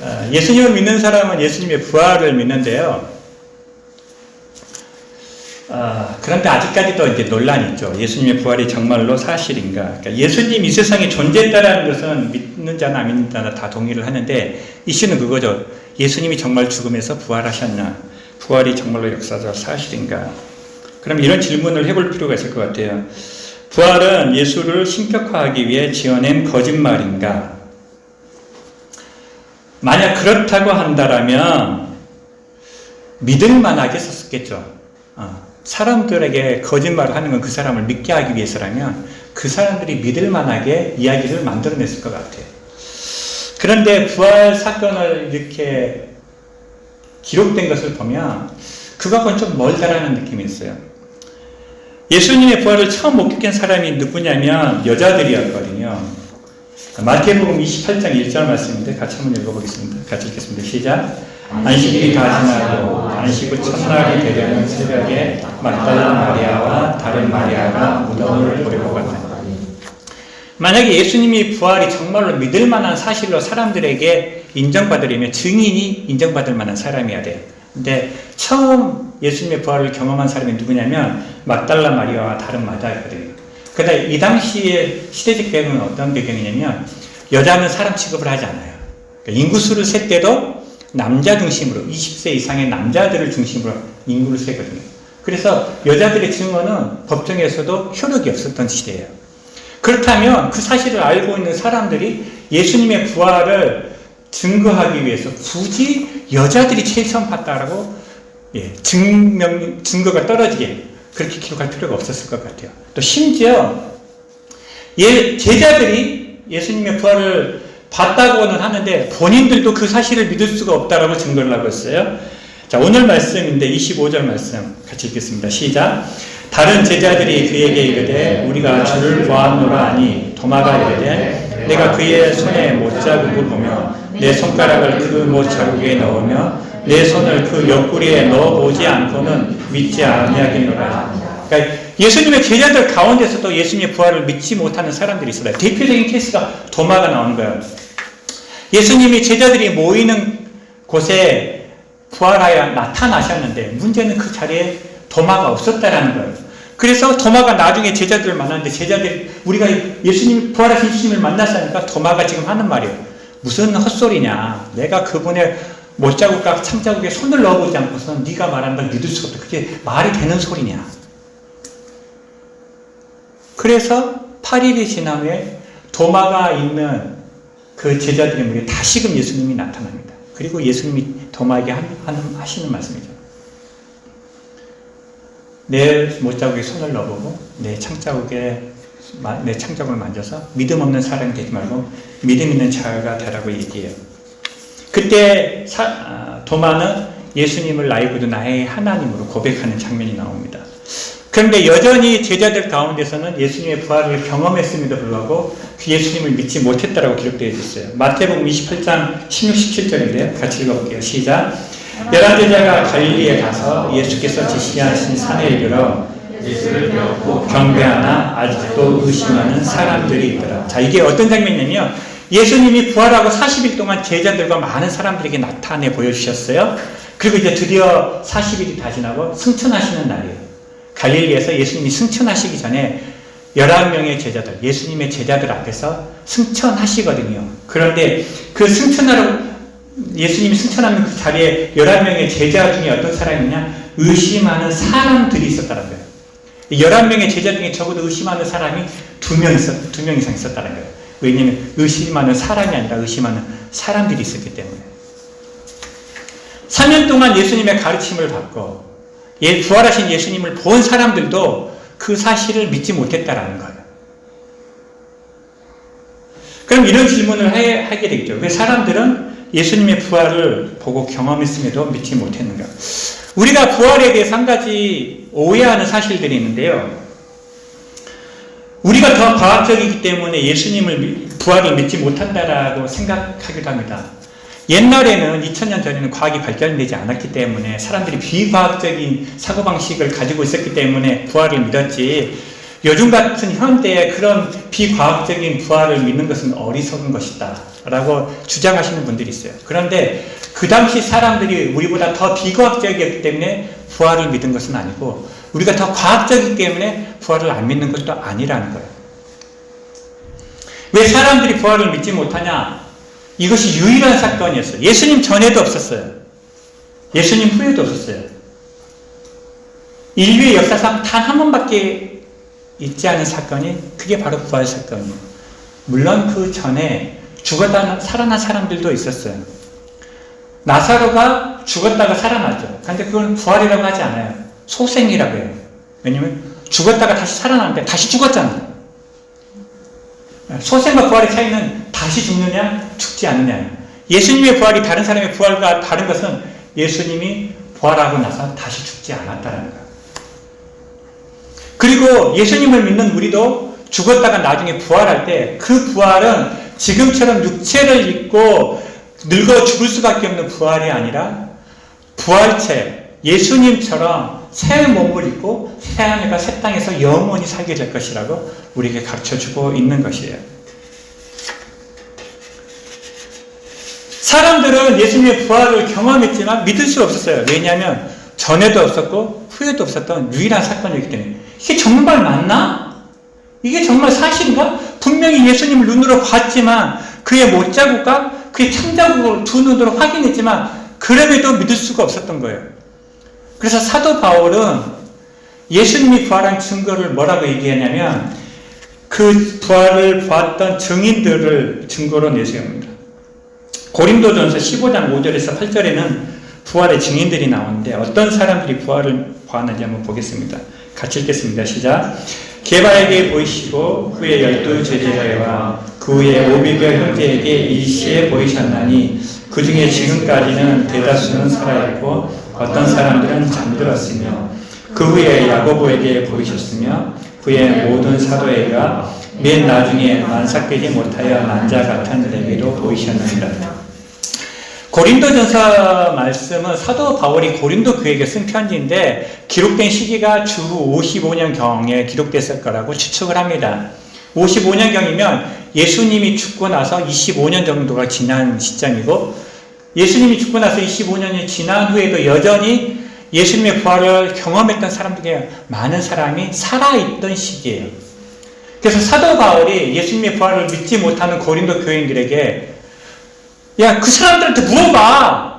어, 예수님을 믿는 사람은 예수님의 부활을 믿는데요. 아, 그런데 아직까지도 이제 논란이 있죠. 예수님의 부활이 정말로 사실인가. 그러니까 예수님이 이 세상에 존재했다는 것은 믿는 자나 안 믿는 자나 다 동의를 하는데 이슈는 그거죠. 예수님이 정말 죽음에서 부활하셨나? 부활이 정말로 역사적 사실인가? 그럼 이런 질문을 해볼 필요가 있을 것 같아요. 부활은 예수를 신격화하기 위해 지어낸 거짓말인가? 만약 그렇다고 한다라면 믿을 만하게 썼겠죠. 어. 사람들에게 거짓말을 하는 건 그 사람을 믿게 하기 위해서라면 그 사람들이 믿을 만하게 이야기를 만들어냈을 것 같아요. 그런데 부활 사건을 이렇게 기록된 것을 보면 그거하고는 좀 멀다라는 느낌이 있어요. 예수님의 부활을 처음 목격한 사람이 누구냐면 여자들이었거든요. 마태복음 28장 1절 말씀인데 같이 한번 읽어보겠습니다. 같이 읽겠습니다. 시작. 안식일이 다 지나고 안식 후 첫날이 되려는 새벽에 막달라 마리아와 다른 마리아가 무덤을 보려고 갔다. 만약에 예수님이 부활이 정말로 믿을 만한 사실로 사람들에게 인정받으려면 증인이 인정받을 만한 사람이어야 돼요. 근데 처음 예수님의 부활을 경험한 사람이 누구냐면 막달라 마리아와 다른 마다였거든요. 그런데 이 당시의 시대적 배경은 어떤 배경이냐면 여자는 사람 취급을 하지 않아요. 그러니까 인구수를 셀 때도 남자 중심으로 20세 이상의 남자들을 중심으로 인구를 세거든요. 그래서 여자들의 증언은 법정에서도 효력이 없었던 시대예요. 그렇다면 그 사실을 알고 있는 사람들이 예수님의 부활을 증거하기 위해서 굳이 여자들이 최선 봤다라고 예, 증명 증거가 떨어지게 그렇게 기록할 필요가 없었을 것 같아요. 또 심지어 예, 제자들이 예수님의 부활을 봤다고는 하는데 본인들도 그 사실을 믿을 수가 없다라고 증거를 하고 있어요. 자, 오늘 말씀인데 25절 말씀 같이 읽겠습니다. 시작. 다른 제자들이 그에게 이르되 우리가 주를 보았노라 하니 도마가 이르되 내가 그의 손에 못 자국을 보며 내 손가락을 그 못 자국에 넣으며 내 손을 그 옆구리에 넣어보지 않고는 믿지 아니하겠노라. 그러니까 예수님의 제자들 가운데서도 예수님의 부활을 믿지 못하는 사람들이 있어요. 대표적인 케이스가 도마가 나오는 거예요. 예수님이 제자들이 모이는 곳에 부활하여 나타나셨는데 문제는 그 자리에 도마가 없었다라는 거예요. 그래서 도마가 나중에 제자들을 만났는데 제자들이 우리가 예수님 부활하신 예수님을 만났으니까 도마가 지금 하는 말이에요. 무슨 헛소리냐. 내가 그분의 못자국과 참자국에 손을 넣어보지 않고서는 네가 말하는 걸 믿을 수가 없다. 그게 말이 되는 소리냐. 그래서 8일이 지난 후에 도마가 있는 그 제자들의 무리에 다시금 예수님이 나타납니다. 그리고 예수님이 도마에게 하시는 말씀이죠. 내 못자국에 손을 넣어보고 내 창자국에 내 창자국을 만져서 믿음 없는 사람이 되지 말고 믿음 있는 자가 되라고 얘기해요. 그때 사, 아, 도마는 예수님을 나의 구주 나의 하나님으로 고백하는 장면이 나옵니다. 그런데 여전히 제자들 가운데서는 예수님의 부활을 경험했음에도 불구하고 그 예수님을 믿지 못했다라고 기록되어 있어요. 마태복음 28장 16, 17절인데요. 같이 읽어볼게요. 시작. 열한 제자가 갈릴리에 가서 예수께서 지시하신 산에 이르러 경배하나 아직도 의심하는 사람들이 있더라. 자, 이게 어떤 장면이냐면 예수님이 부활하고 40일 동안 제자들과 많은 사람들에게 나타내 보여주셨어요. 그리고 이제 드디어 40일이 다 지나고 승천하시는 날이에요. 갈릴리에서 예수님이 승천하시기 전에 11명의 제자들, 예수님의 제자들 앞에서 승천하시거든요. 그런데 그 승천하러 예수님이 승천하는 그 자리에 11명의 제자 중에 어떤 사람이냐? 의심하는 사람들이 있었다는 거예요. 11명의 제자 중에 적어도 의심하는 사람이 두명 있었, 두명 이상 있었다는 거예요. 왜냐면 의심하는 사람이 아니라 의심하는 사람들이 있었기 때문에. 3년 동안 예수님의 가르침을 받고 예, 부활하신 예수님을 본 사람들도 그 사실을 믿지 못했다라는 거예요. 그럼 이런 질문을 해, 하게 되겠죠. 왜 사람들은 예수님의 부활을 보고 경험했음에도 믿지 못했는가? 우리가 부활에 대해서 한 가지 오해하는 사실들이 있는데요. 우리가 더 과학적이기 때문에 예수님을 부활을 믿지 못한다라고 생각하기도 합니다. 옛날에는 2000년 전에는 과학이 발전되지 않았기 때문에 사람들이 비과학적인 사고방식을 가지고 있었기 때문에 부활을 믿었지 요즘 같은 현대에 그런 비과학적인 부활을 믿는 것은 어리석은 것이다. 라고 주장하시는 분들이 있어요. 그런데 그 당시 사람들이 우리보다 더 비과학적이었기 때문에 부활을 믿은 것은 아니고 우리가 더 과학적이기 때문에 부활을 안 믿는 것도 아니라는 거예요. 왜 사람들이 부활을 믿지 못하냐? 이것이 유일한 사건이었어요. 예수님 전에도 없었어요. 예수님 후에도 없었어요. 인류의 역사상 단 한 번밖에 있지 않은 사건이 그게 바로 부활 사건이에요. 물론 그 전에 죽었다 살아난 사람들도 있었어요. 나사로가 죽었다가 살아났죠. 근데 그건 부활이라고 하지 않아요. 소생이라고 해요. 왜냐면 죽었다가 다시 살아났는데 다시 죽었잖아요. 소생과 부활의 차이는 다시 죽느냐, 죽지 않느냐. 예수님의 부활이 다른 사람의 부활과 다른 것은 예수님이 부활하고 나서 다시 죽지 않았다는 거예요. 그리고 예수님을 믿는 우리도 죽었다가 나중에 부활할 때 그 부활은 지금처럼 육체를 입고 늙어 죽을 수밖에 없는 부활이 아니라 부활체, 예수님처럼 새 몸을 입고 새 하늘과 새 땅에서 영원히 살게 될 것이라고 우리에게 가르쳐 주고 있는 것이에요. 사람들은 예수님의 부활을 경험했지만 믿을 수 없었어요. 왜냐하면 전에도 없었고 후에도 없었던 유일한 사건이기 때문에 이게 정말 맞나? 이게 정말 사실인가? 분명히 예수님을 눈으로 봤지만 그의 못자국과 그의 창자국을 두 눈으로 확인했지만 그럼에도 믿을 수가 없었던 거예요. 그래서 사도 바울은 예수님이 부활한 증거를 뭐라고 얘기하냐면 그 부활을 보았던 증인들을 증거로 내세웁니다. 고린도전서 15장 5절에서 8절에는 부활의 증인들이 나오는데 어떤 사람들이 부활을 보았는지 한번 보겠습니다. 같이 읽겠습니다. 시작. 개바에게 보이시고 그의 열두 제자와 그 후에 오비별 형제에게 일시에 보이셨나니 그 중에 지금까지는 대다수는 살아있고 어떤 사람들은 잠들었으며 그 후에 야고보에게 보이셨으며 그의 모든 사도에가 맨 나중에 만삭되지 못하여 난자 같은 내게도 보이셨느니라. 고린도전서 말씀은 사도 바울이 고린도 교회에 쓴 편지인데 기록된 시기가 주 55년경에 기록됐을 거라고 추측을 합니다. 55년경이면 예수님이 죽고 나서 25년 정도가 지난 시점이고 예수님이 죽고 나서 25년이 지난 후에도 여전히 예수님의 부활을 경험했던 사람 중에 많은 사람이 살아있던 시기예요. 그래서 사도 바울이 예수님의 부활을 믿지 못하는 고린도 교인들에게 야, 그 사람들한테 물어봐.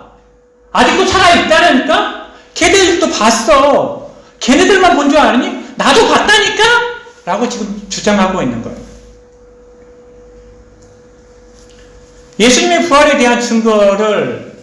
아직도 살아있다니까? 걔네들도 봤어. 걔네들만 본 줄 아니? 나도 봤다니까? 라고 지금 주장하고 있는 거예요. 예수님의 부활에 대한 증거를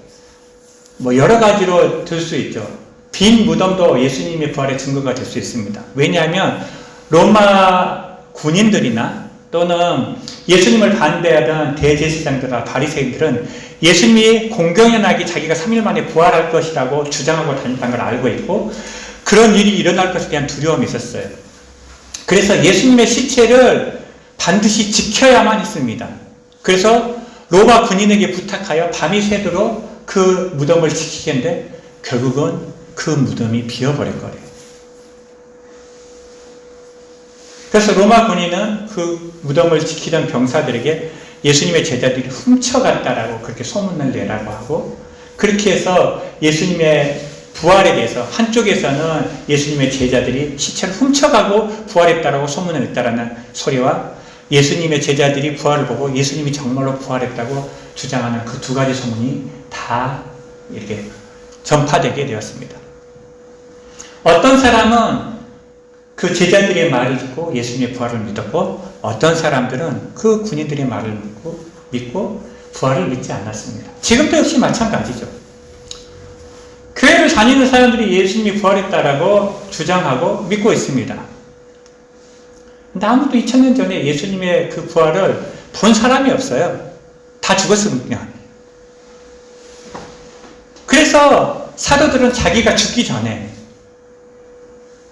뭐 여러 가지로 들 수 있죠. 빈 무덤도 예수님의 부활의 증거가 될 수 있습니다. 왜냐하면 로마 군인들이나 또는 예수님을 반대하던 대제사장들과 바리새인들은 예수님이 공경연하게 자기가 3일 만에 부활할 것이라고 주장하고 다녔다는 걸 알고 있고 그런 일이 일어날 것에 대한 두려움이 있었어요. 그래서 예수님의 시체를 반드시 지켜야만 했습니다. 그래서 로마 군인에게 부탁하여 밤이 새도록 그 무덤을 지키겠는데 결국은 그 무덤이 비어버릴 거예요. 그래서 로마 군인은 그 무덤을 지키던 병사들에게 예수님의 제자들이 훔쳐갔다라고 그렇게 소문을 내라고 하고 그렇게 해서 예수님의 부활에 대해서 한쪽에서는 예수님의 제자들이 시체를 훔쳐가고 부활했다라고 소문을 냈다라는 소리와 예수님의 제자들이 부활을 보고 예수님이 정말로 부활했다고 주장하는 그 두 가지 소문이 다 이렇게 전파되게 되었습니다. 어떤 사람은 그 제자들의 말을 듣고 예수님의 부활을 믿었고 어떤 사람들은 그 군인들의 말을 믿고, 믿고 부활을 믿지 않았습니다. 지금도 역시 마찬가지죠. 교회를 다니는 사람들이 예수님이 부활했다라고 주장하고 믿고 있습니다. 근데 아무도 2000년 전에 예수님의 그 부활을 본 사람이 없어요. 다 죽었으니까. 그래서 사도들은 자기가 죽기 전에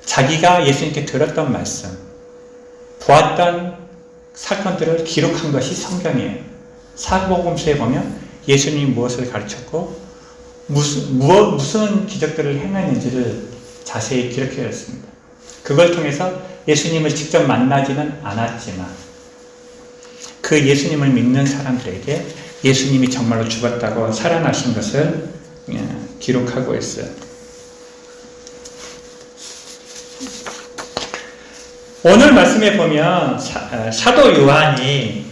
자기가 예수님께 들었던 말씀, 보았던 사건들을 기록한 것이 성경이에요. 사복음서에 보면 예수님이 무엇을 가르쳤고 무슨, 무엇, 무슨 기적들을 행했는지를 자세히 기록해 놨습니다. 그걸 통해서 예수님을 직접 만나지는 않았지만 그 예수님을 믿는 사람들에게 예수님이 정말로 죽었다고 살아나신 것을 예, 기록하고 있어요. 오늘 말씀에 보면 사, 도 요한이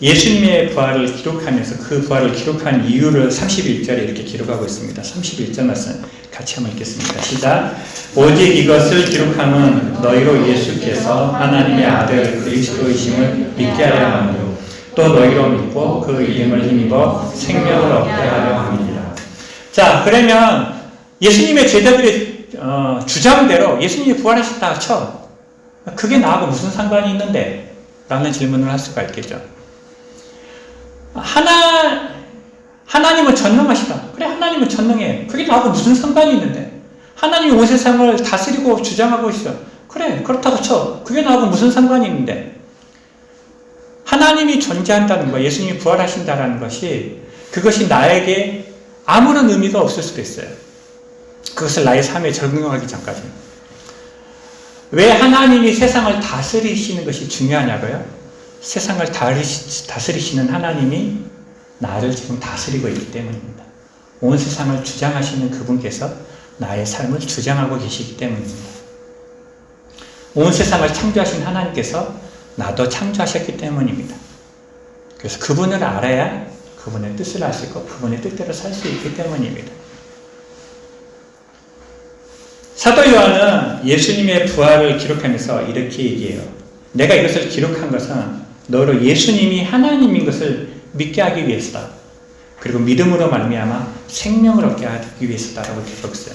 예수님의 부활을 기록하면서 그 부활을 기록한 이유를 31절에 이렇게 기록하고 있습니다. 31절 말씀 같이 한번 읽겠습니다. 시작. 오직 이것을 기록함은 너희로 예수께서 하나님의 아들 그리스도이심을 믿게 하려 함이요 또 너희로 믿고 그 이름을 힘입어 생명을 얻게 하려 함이니라. 자, 그러면 예수님의 제자들의 어, 주장대로 예수님이 부활하셨다 쳐. 그게 나하고 무슨 상관이 있는데? 라는 질문을 할 수가 있겠죠. 하나, 하나님은 전능하시다. 그래, 하나님은 전능해. 그게 나하고 무슨 상관이 있는데? 하나님이 온 세상을 다스리고 주장하고 있어. 그래, 그렇다고 쳐. 그게 나하고 무슨 상관이 있는데? 하나님이 존재한다는 거, 예수님이 부활하신다는 것이 그것이 나에게 아무런 의미가 없을 수도 있어요. 그것을 나의 삶에 적응하기 전까지는. 왜 하나님이 세상을 다스리시는 것이 중요하냐고요? 세상을 다스리시는 하나님이 나를 지금 다스리고 있기 때문입니다. 온 세상을 주장하시는 그분께서 나의 삶을 주장하고 계시기 때문입니다. 온 세상을 창조하신 하나님께서 나도 창조하셨기 때문입니다. 그래서 그분을 알아야 그분의 뜻을 알수 있고 그분의 뜻대로 살 수 있기 때문입니다. 사도 요한은 예수님의 부활을 기록하면서 이렇게 얘기해요. 내가 이것을 기록한 것은 너로 예수님이 하나님인 것을 믿게 하기 위해서다. 그리고 믿음으로 말미암아 생명을 얻게 하기 위해서다라고 기록했어요.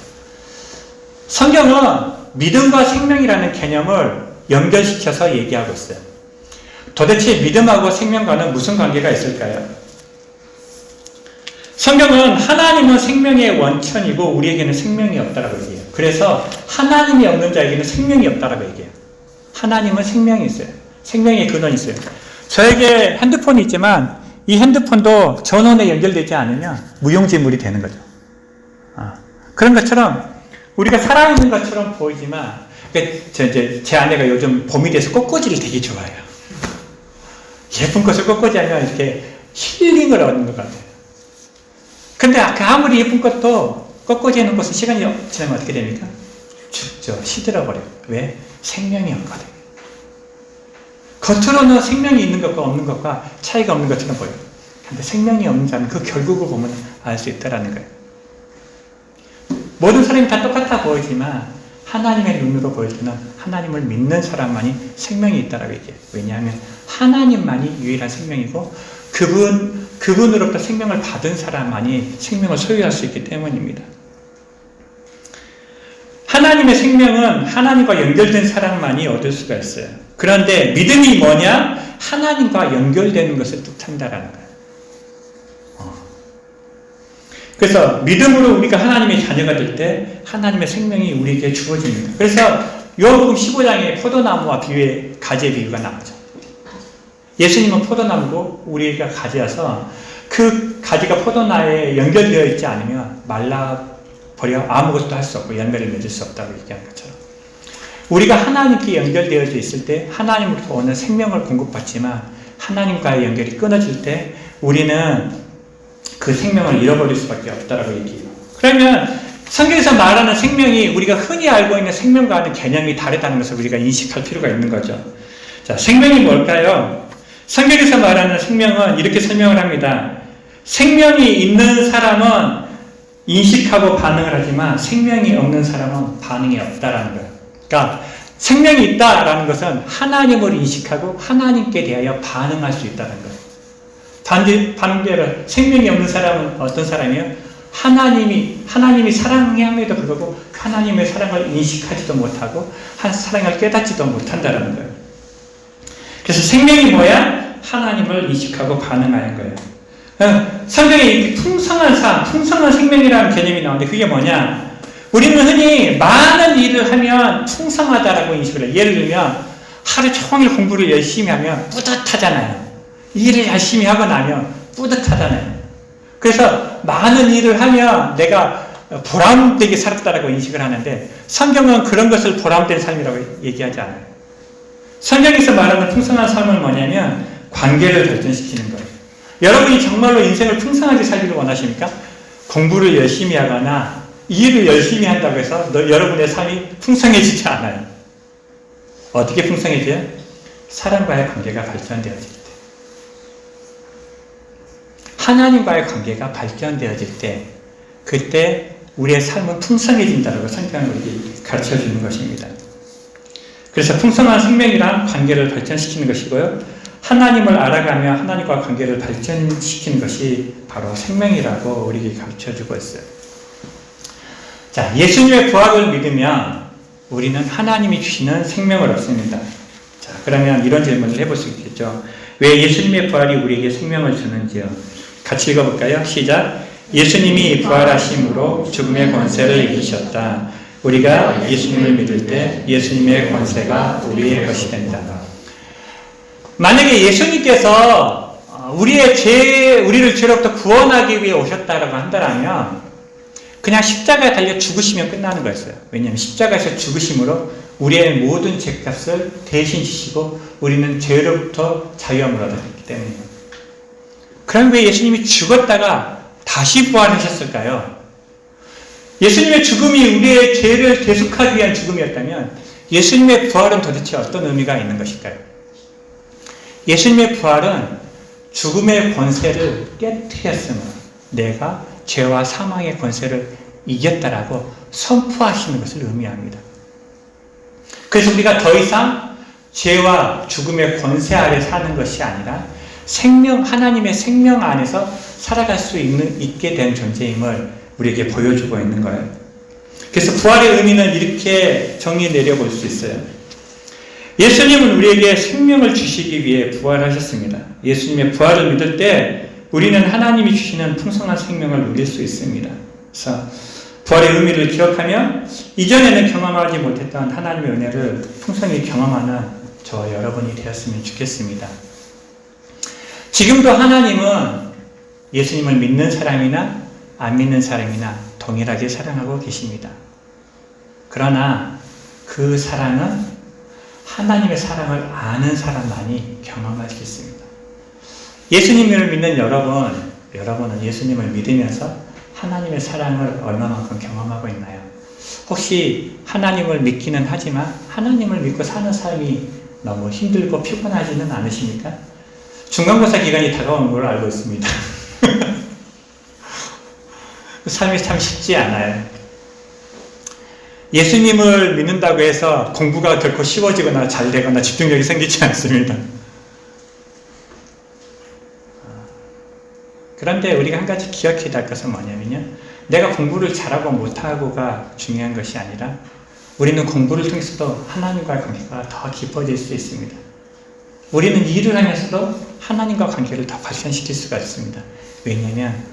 성경은 믿음과 생명이라는 개념을 연결시켜서 얘기하고 있어요. 도대체 믿음하고 생명과는 무슨 관계가 있을까요? 성경은 하나님은 생명의 원천이고 우리에게는 생명이 없다라고 얘기해요. 그래서 하나님이 없는 자에게는 생명이 없다라고 얘기해요. 하나님은 생명이 있어요. 생명의 근원이 있어요. 저에게 핸드폰이 있지만 이 핸드폰도 전원에 연결되지 않으면 무용지물이 되는 거죠. 아, 그런 것처럼 우리가 살아있는 것처럼 보이지만 저 이제 제 아내가 요즘 봄이 돼서 꽃꽂이를 되게 좋아해요. 예쁜 꽃을 꽃꽂이 하면 이렇게 힐링을 얻는 것 같아요. 근데 그 아무리 예쁜 꽃도 꽃꽂이 해놓은 것은 시간이 지나면 어떻게 됩니까? 죽죠. 시들어버려요. 왜? 생명이 없거든. 겉으로는 생명이 있는 것과 없는 것과 차이가 없는 것처럼 보여요. 근데 생명이 없는 자는 그 결국을 보면 알 수 있다라는 거예요. 모든 사람이 다 똑같아 보이지만 하나님의 눈으로 보일 때는 하나님을 믿는 사람만이 생명이 있다라고 얘기해요. 왜냐하면 하나님만이 유일한 생명이고 그분 그분으로부터 생명을 받은 사람만이 생명을 소유할 수 있기 때문입니다. 하나님의 생명은 하나님과 연결된 사람만이 얻을 수가 있어요. 그런데 믿음이 뭐냐? 하나님과 연결되는 것을 뜻한다라는 거예요. 어. 그래서 믿음으로 우리가 하나님의 자녀가 될 때 하나님의 생명이 우리에게 주어집니다. 그래서 요한복음 15장에 포도나무와 비유의 가지의 비유가 나오죠. 예수님은 포도나무고 우리가 가지여서 그 가지가 포도나에 연결되어 있지 않으면 말라 버려 아무것도 할 수 없고 열매를 맺을 수 없다고 얘기한 것처럼 우리가 하나님께 연결되어져 있을 때 하나님으로부터 오는 생명을 공급받지만 하나님과의 연결이 끊어질 때 우리는 그 생명을 잃어버릴 수밖에 없다라고 얘기해요. 그러면 성경에서 말하는 생명이 우리가 흔히 알고 있는 생명과는 개념이 다르다는 것을 우리가 인식할 필요가 있는 거죠. 자, 생명이 뭘까요? 성경에서 말하는 생명은 이렇게 설명을 합니다. 생명이 있는 사람은 인식하고 반응을 하지만 생명이 없는 사람은 반응이 없다라는 거예요. 그러니까 생명이 있다라는 것은 하나님을 인식하고 하나님께 대하여 반응할 수 있다는 거예요. 반대, 반대로 생명이 없는 사람은 어떤 사람이에요? 하나님이, 하나님이 사랑함에도 불구하고 하나님의 사랑을 인식하지도 못하고 한 사랑을 깨닫지도 못한다는 거예요. 그래서 생명이 뭐야? 하나님을 인식하고 반응하는 거예요. 어, 성경에 풍성한 삶, 풍성한 생명이라는 개념이 나오는데 그게 뭐냐? 우리는 흔히 많은 일을 하면 풍성하다라고 인식을 해요. 예를 들면 하루 종일 공부를 열심히 하면 뿌듯하잖아요. 일을 열심히 하고 나면 뿌듯하잖아요. 그래서 많은 일을 하면 내가 보람되게 살았다라고 인식을 하는데 성경은 그런 것을 보람된 삶이라고 얘기하지 않아요. 성경에서 말하는 풍성한 삶은 뭐냐면 관계를 발전시키는 거예요. 여러분이 정말로 인생을 풍성하게 살기를 원하십니까? 공부를 열심히 하거나 일을 열심히 한다고 해서 너, 여러분의 삶이 풍성해지지 않아요. 어떻게 풍성해져요? 사람과의 관계가 발전되어질 때. 하나님과의 관계가 발전되어질 때, 그때 우리의 삶은 풍성해진다고 성경은 우리에게 가르쳐 주는 것입니다. 그래서 풍성한 생명이란 관계를 발전시키는 것이고요. 하나님을 알아가며 하나님과 관계를 발전시키는 것이 바로 생명이라고 우리에게 가르쳐 주고 있어요. 자, 예수님의 부활을 믿으면 우리는 하나님이 주시는 생명을 얻습니다. 자, 그러면 이런 질문을 해볼 수 있겠죠. 왜 예수님의 부활이 우리에게 생명을 주는지요? 같이 읽어볼까요? 시작. 예수님이 부활하심으로 죽음의 권세를 이기셨다. 우리가 예수님을 믿을 때 예수님의 권세가 우리의 것이 된다. 만약에 예수님께서 우리의 죄, 우리를 죄로부터 구원하기 위해 오셨다라고 한다면 그냥 십자가에 달려 죽으시면 끝나는 거였어요. 왜냐하면 십자가에서 죽으심으로 우리의 모든 죄값을 대신 지시고 우리는 죄로부터 자유함을 얻었기 때문이에요. 그럼 왜 예수님이 죽었다가 다시 부활하셨을까요? 예수님의 죽음이 우리의 죄를 대속하기 위한 죽음이었다면 예수님의 부활은 도대체 어떤 의미가 있는 것일까요? 예수님의 부활은 죽음의 권세를 깨뜨렸으므로 내가 죄와 사망의 권세를 이겼다라고 선포하시는 것을 의미합니다. 그래서 우리가 더 이상 죄와 죽음의 권세 아래 사는 것이 아니라 생명, 하나님의 생명 안에서 살아갈 수 있는, 있게 된 존재임을 우리에게 보여주고 있는 거예요. 그래서 부활의 의미는 이렇게 정리 내려볼 수 있어요. 예수님은 우리에게 생명을 주시기 위해 부활하셨습니다. 예수님의 부활을 믿을 때 우리는 하나님이 주시는 풍성한 생명을 누릴 수 있습니다. 그래서 부활의 의미를 기억하며 이전에는 경험하지 못했던 하나님의 은혜를 풍성히 경험하는 저 여러분이 되었으면 좋겠습니다. 지금도 하나님은 예수님을 믿는 사람이나 안 믿는 사람이나 동일하게 사랑하고 계십니다. 그러나 그 사랑은 하나님의 사랑을 아는 사람만이 경험할 수 있습니다. 예수님을 믿는 여러분, 여러분은 예수님을 믿으면서 하나님의 사랑을 얼마만큼 경험하고 있나요? 혹시 하나님을 믿기는 하지만 하나님을 믿고 사는 삶이 너무 힘들고 피곤하지는 않으십니까? 중간고사 기간이 다가오는 걸 알고 있습니다. 그 삶이 참 쉽지 않아요. 예수님을 믿는다고 해서 공부가 결코 쉬워지거나 잘 되거나 집중력이 생기지 않습니다. 그런데 우리가 한 가지 기억해야 될 것은 뭐냐면요. 내가 공부를 잘하고 못하고가 중요한 것이 아니라 우리는 공부를 통해서도 하나님과의 관계가 더 깊어질 수 있습니다. 우리는 일을 하면서도 하나님과 관계를 더 발전시킬 수가 있습니다. 왜냐하면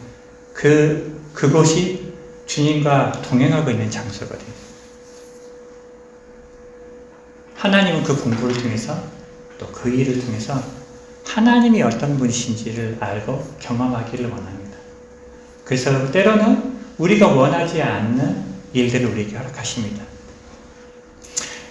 그, 그곳이 주님과 동행하고 있는 장소거든요. 하나님은 그 공부를 통해서 또 그 일을 통해서 하나님이 어떤 분이신지를 알고 경험하기를 원합니다. 그래서 때로는 우리가 원하지 않는 일들을 우리에게 허락하십니다.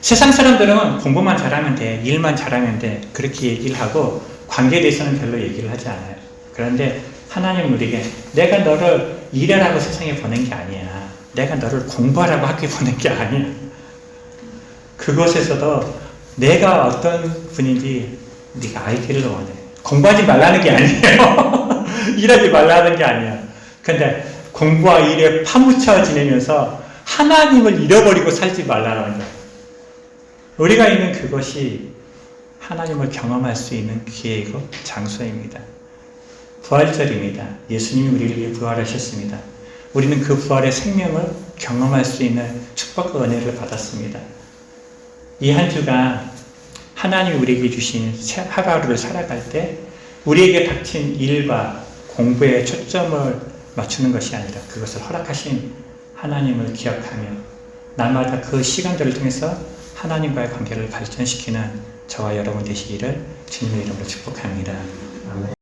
세상 사람들은 공부만 잘하면 돼, 일만 잘하면 돼, 그렇게 얘기를 하고 관계에 대해서는 별로 얘기를 하지 않아요. 그런데 하나님은 우리에게 내가 너를 일하라고 세상에 보낸 게 아니야. 내가 너를 공부하라고 학교에 보낸 게 아니야. 그곳에서도 내가 어떤 분인지 네가 알기를 원해. 공부하지 말라는 게 아니에요. 일하지 말라는 게 아니야. 근데 공부와 일에 파묻혀 지내면서 하나님을 잃어버리고 살지 말라는 거야. 우리가 있는 그것이 하나님을 경험할 수 있는 기회이고 장소입니다. 부활절입니다. 예수님이 우리를 위해 부활하셨습니다. 우리는 그 부활의 생명을 경험할 수 있는 축복과 은혜를 받았습니다. 이 한 주간 하나님이 우리에게 주신 하루하루를 살아갈 때 우리에게 닥친 일과 공부에 초점을 맞추는 것이 아니라 그것을 허락하신 하나님을 기억하며 날마다 그 시간들을 통해서 하나님과의 관계를 발전시키는 저와 여러분 되시기를 주님의 이름으로 축복합니다. 아멘.